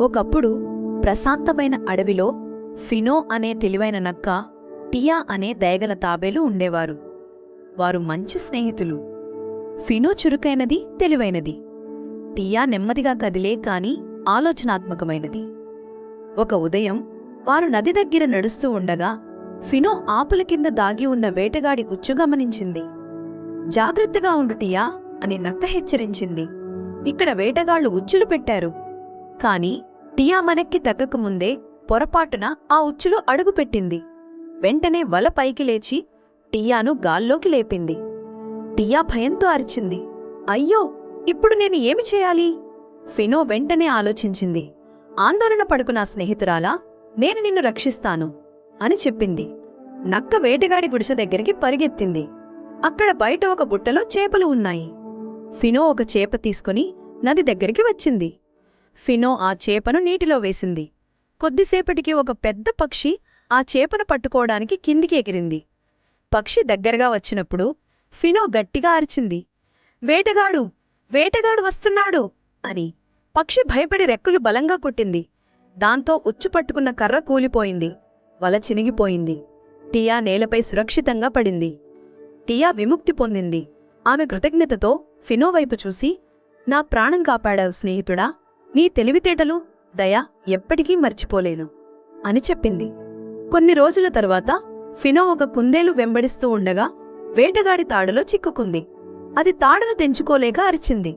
ఒకప్పుడు ప్రశాంతమైన అడవిలో ఫినో అనే తెలివైన నక్క టియా అనే దయగల తాబేలు ఉండేవారు. వారు మంచి స్నేహితులు. ఫినో చురుకైనది తెలివైనది. టియా నెమ్మదిగా కదిలే కాని ఆలోచనాత్మకమైనది. ఒక ఉదయం వారు నది దగ్గర నడుస్తూ ఉండగా ఫినో ఆపుల కింద దాగి ఉన్న వేటగాడి ఉచ్చు గమనించింది జాగ్రత్తగా ఉండు టియా అని నక్క హెచ్చరించింది. ఇక్కడ వేటగాళ్ళు ఉచ్చులు పెట్టారు. కాని టియా మనక్కి తగ్గకముందే పొరపాటున ఆ ఉచ్చులో అడుగుపెట్టింది. వెంటనే వల పైకి లేచి టియాను గాల్లోకి లేపింది. టియా భయంతో అరిచింది. అయ్యో! ఇప్పుడు నేను ఏమి చేయాలి? ఫినో వెంటనే ఆలోచించింది. ఆందోళన పడుకు నా స్నేహితురాలా నేను నిన్ను రక్షిస్తాను అని చెప్పింది. నక్క వేటగాడి గుడిసె దగ్గరికి పరిగెత్తింది. అక్కడ బయట ఒక బుట్టలో చేపలు ఉన్నాయి. ఫినో ఒక చేప తీసుకుని నది దగ్గరికి వచ్చింది. ఫినో ఆ చేపను నీటిలో వేసింది. కొద్దిసేపటికి ఒక పెద్ద పక్షి ఆ చేపను పట్టుకోవడానికి కిందికి ఎగిరింది. పక్షి దగ్గరగా వచ్చినప్పుడు ఫినో గట్టిగా అరిచింది. వేటగాడు! వేటగాడు వస్తున్నాడు! అని పక్షి భయపడి రెక్కలు బలంగా కొట్టింది. దాంతో ఉచ్చు పట్టుకున్న కర్ర కూలిపోయింది. వల చినిగిపోయింది. టియా నేలపై సురక్షితంగా పడింది. టియా విముక్తి పొందింది. ఆమె కృతజ్ఞతతో ఫినో వైపు చూసి నా ప్రాణం కాపాడావు స్నేహితుడా! నీ తెలివితేటలు దయ ఎప్పటికీ మర్చిపోలేను అని చెప్పింది. కొన్ని రోజుల తరువాత ఫినో ఒక కుందేలు వెంబడిస్తూ ఉండగా వేటగాడి తాడులో చిక్కుకుంది. అది తాడును తెంచుకోలేక అరిచింది.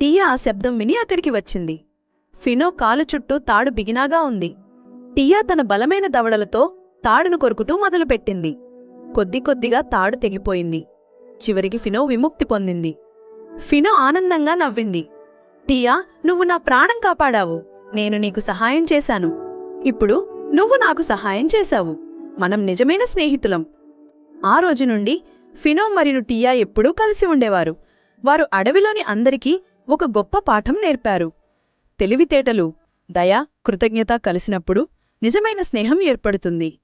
టీయా ఆ శబ్దం విని అక్కడికి వచ్చింది. ఫినో కాలు చుట్టూ తాడు బిగినాగా ఉంది. టీయా తన బలమైన దవడలతో తాడును కొరుకుతూ మొదలుపెట్టింది. కొద్ది కొద్దిగా తాడు తెగిపోయింది. చివరికి ఫినో విముక్తి పొందింది. ఫినో ఆనందంగా నవ్వింది. టియా నువ్వు నా ప్రాణం కాపాడావు. నేను నీకు సహాయం చేశాను. ఇప్పుడు నువ్వు నాకు సహాయం చేశావు. మనం నిజమైన స్నేహితులం. ఆ రోజు నుండి ఫినో మరియు టియా ఎప్పుడూ కలిసి ఉండేవారు. వారు అడవిలోని అందరికీ ఒక గొప్ప పాఠం నేర్పారు. తెలివితేటలు దయ కృతజ్ఞత కలిసినప్పుడు నిజమైన స్నేహం ఏర్పడుతుంది.